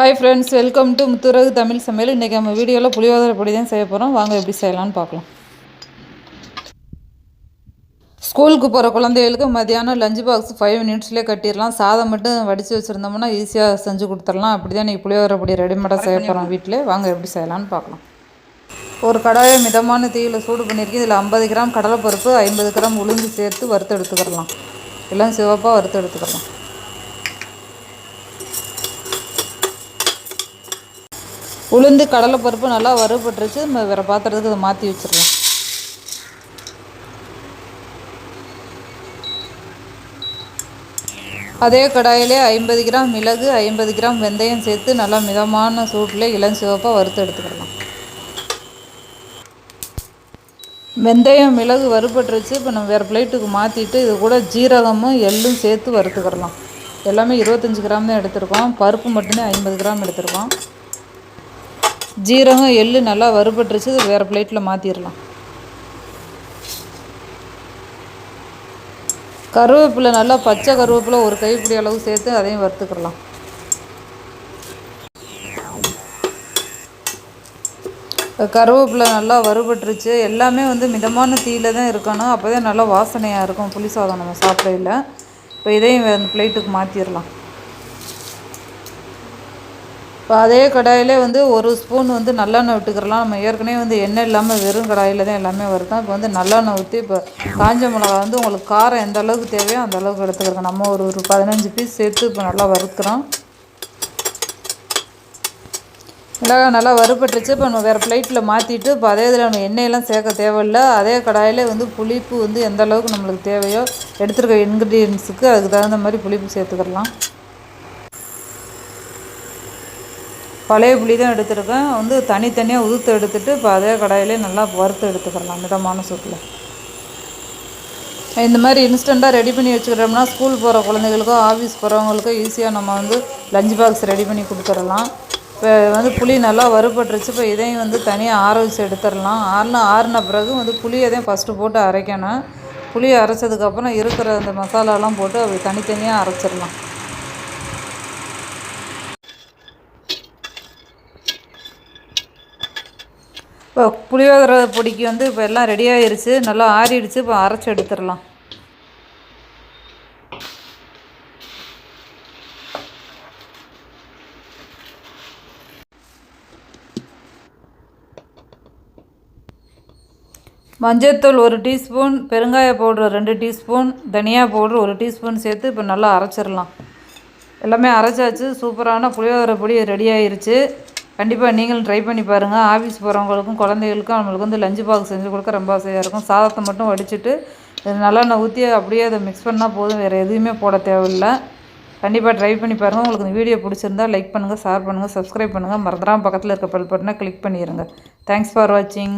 Hi friends welcome to Muthuragu Tamil சமையல் இன்றைக்கி நம்ம வீடியோவில் புளியோதரை பொடி தான் செய்ய போகிறோம் வாங்க எப்படி செய்யலாம்னு பார்க்கலாம். ஸ்கூலுக்கு போகிற குழந்தைகளுக்கு மதியானம் லஞ்ச் பாக்ஸ் ஃபைவ் மினிட்ஸ்லேயே கட்டிடலாம். சாதம் மட்டும் வடித்து வச்சுருந்தோம்னா ஈஸியாக செஞ்சு கொடுத்துடலாம். அப்படி தான் இன்றைக்கி புளியோதரை பொடி ரெடிமேடாக செய்ய போகிறோம் வீட்டில் வாங்க எப்படி செய்யலாம்னு பார்க்கலாம். ஒரு கடாயை மிதமான தீயில் சூடு பண்ணியிருக்கேன். இதில் ஐம்பது கிராம் கடலைப்பருப்பு ஐம்பது கிராம் உளுந்து சேர்த்து வறுத்து எடுத்துக்கிடலாம். எல்லாம் சிவப்பாக வறுத்து எடுத்துக்கலாம் உளுந்து கடலைப்பருப்பு நல்லா வறுபட்டுருச்சு. நம்ம வேறு பாத்திரத்துக்கு இதை மாற்றி வச்சிடலாம். அதே கடாயிலே ஐம்பது கிராம் மிளகு ஐம்பது கிராம் வெந்தயம் சேர்த்து நல்லா மிதமான சூட்டில் இளம் சிவப்பாக வறுத்து எடுத்துக்கலாம் வெந்தயம் மிளகு வறுபட்டுருச்சு. இப்போ நம்ம வேறு பிளேட்டுக்கு மாற்றிட்டு இது கூட ஜீரகமும் எள்ளும் சேர்த்து வறுத்துக்கிடலாம். எல்லாமே இருபத்தஞ்சி கிராம் தான் எடுத்திருக்கோம். பருப்பு மட்டுமே ஐம்பது கிராம் எடுத்திருக்கோம். ஜீரகம் எள் நல்லா வறுபட்டுருச்சு வேறு பிளேட்டில் மாற்றிடலாம் கருவேப்பிலை நல்லா பச்சை கருவேப்பிலை ஒரு கைப்பிடி அளவு சேர்த்து அதையும் வறுத்துக்கிடலாம் கருவேப்பிலை நல்லா வறுபட்டுருச்சு. எல்லாமே வந்து மிதமான தீயில் தான் இருக்கணும். அப்போ தான் நல்லா வாசனையாக இருக்கும். புளி சாதம் நம்ம சாப்பிடையில. இப்போ இதையும் அந்த பிளேட்டுக்கு மாற்றிடலாம் இப்போ அதே கடாயிலே வந்து ஒரு ஸ்பூன் வந்து நல்லெண்ணெய் விட்டுக்கிறலாம். நம்ம ஏற்கனவே வந்து எண்ணெய் இல்லாமல் வெறும் கடாயில் தான் எல்லாமே வருதான் இப்போ வந்து நல்லெண்ணெய் ஊற்றி இப்போ காஞ்ச மிளகா வந்து உங்களுக்கு காரம் எந்த அளவுக்கு தேவையோ அந்த அளவுக்கு எடுத்துக்கிறோம். நம்ம ஒரு ஒரு பதினஞ்சு பீஸ் சேர்த்து இப்போ நல்லா வறுக்கிறோம். மிளகாய் நல்லா வறுபட்டுருச்சு. இப்போ நம்ம வேறு பிளேட்டில் மாற்றிட்டு இப்போ அதே இதில் நம்ம எண்ணெயெல்லாம் சேர்க்க தேவையில்லை. அதே கடாயிலே வந்து புளிப்பு வந்து எந்த அளவுக்கு நம்மளுக்கு தேவையோ எடுத்துருக்க இன்க்ரீடியன்ஸுக்கு அதுக்கு தகுந்த மாதிரி புளிப்பு சேர்த்துக்கிடலாம் பழைய புளி தான் எடுத்துருக்கேன். வந்து தனித்தனியாக உதுத்து எடுத்துட்டு இப்போ அதே கடாயிலே நல்லா வறுத்து எடுத்துக்கிறலாம் மிதமான சூட்டில். இந்த மாதிரி இன்ஸ்டண்ட்டாக ரெடி பண்ணி வச்சுக்கிட்டோம்னா ஸ்கூல் போகிற குழந்தைகளுக்கோ ஆஃபீஸ் போகிறவங்களுக்கோ ஈஸியாக நம்ம வந்து லஞ்ச் பாக்ஸ் ரெடி பண்ணி கொடுத்துடலாம் இப்போ வந்து புளி நல்லா வறுபட்டுருச்சு இப்போ இதையும் வந்து தனியாக ஆற வச்சு எடுத்துடலாம் ஆறுனா ஆறின பிறகு வந்து புளியை தான் ஃபஸ்ட்டு போட்டு அரைக்கணும். புளியை அரைச்சதுக்கப்புறம் இருக்கிற அந்த மசாலாலாம் போட்டு அப்படி தனித்தனியாக அரைச்சிடலாம். இப்போ புளியோதரை பொடிக்கு வந்து இப்போ எல்லாம் ரெடி ஆகிருச்சு நல்லா ஆறிடுச்சு. இப்போ அரைச்சி எடுத்துடலாம். மஞ்சத்தூள் ஒரு டீஸ்பூன் பெருங்காய பவுட்ரு ரெண்டு டீஸ்பூன் தனியா பவுட்ரு ஒரு டீஸ்பூன் சேர்த்து இப்போ நல்லா அரைச்சிடலாம். எல்லாமே அரைச்சாச்சு. சூப்பரான புளியோதரை பொடி ரெடி ஆயிருச்சு. கண்டிப்பாக நீங்களும் ட்ரை பண்ணி பாருங்கள் ஆஃபீஸ் போகிறவங்களுக்கும் குழந்தைகளுக்கும் அவங்களுக்கு வந்து லஞ்சு பாக்ஸ் செஞ்சு கொடுக்க ரொம்ப ஆசையாக இருக்கும். சாதத்தை மட்டும் வடிச்சிட்டு நல்லெண்ணெய் ஊற்றி அப்படியே அதை மிக்ஸ் பண்ணால் போதும். வேறு எதுவுமே போட தேவையில்லை. கண்டிப்பாக ட்ரை பண்ணி பாருங்கள் உங்களுக்கு இந்த வீடியோ பிடிச்சிருந்தா லைக் பண்ணுங்கள் ஷேர் பண்ணுங்கள் சப்ஸ்கிரைப் பண்ணுங்கள் மறந்துடாமல் பக்கத்தில் இருக்க பெல் பட்டனை கிளிக் பண்ணிடுங்க தேங்க்ஸ் ஃபார் வாட்சிங்